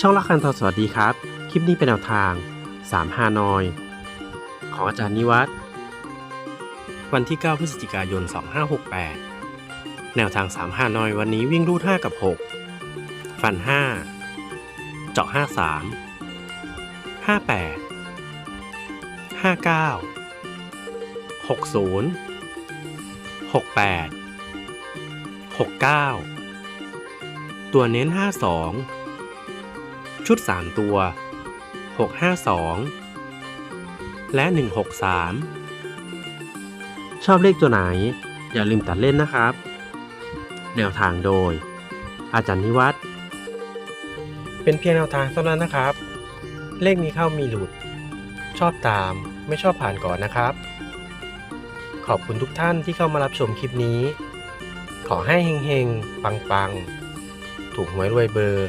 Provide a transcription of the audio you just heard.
ช่องละคันทอสวัสดีครับ คลิปนี้เป็นแนวทาง 3 ฮานอย ของอาจารย์นิวัฒน์วันที่ 9 พฤศจิกายน 2568 แนวทาง 3 ฮานอยวันนี้วิ่งรูด 5 กับ 6 ฟัน 5 เจาะ 53 58 59 60 68 69 ตัวเน้น 52 ชุด 3 ตัว 652 และ 163 ชอบเลขตัวไหน อย่าลืมตัดเล่นนะครับ แนวทางโดย อาจารย์นิวัฒน์เป็นเพียงแนวทางเท่านั้นนะครับ เลขมีเข้ามีหลุด ชอบตามไม่ชอบผ่านก่อนนะครับ ขอบคุณทุกท่านที่เข้ามารับชมคลิปนี้ ขอให้เฮงๆ ปังๆ ถูกหวยรวยเบอร์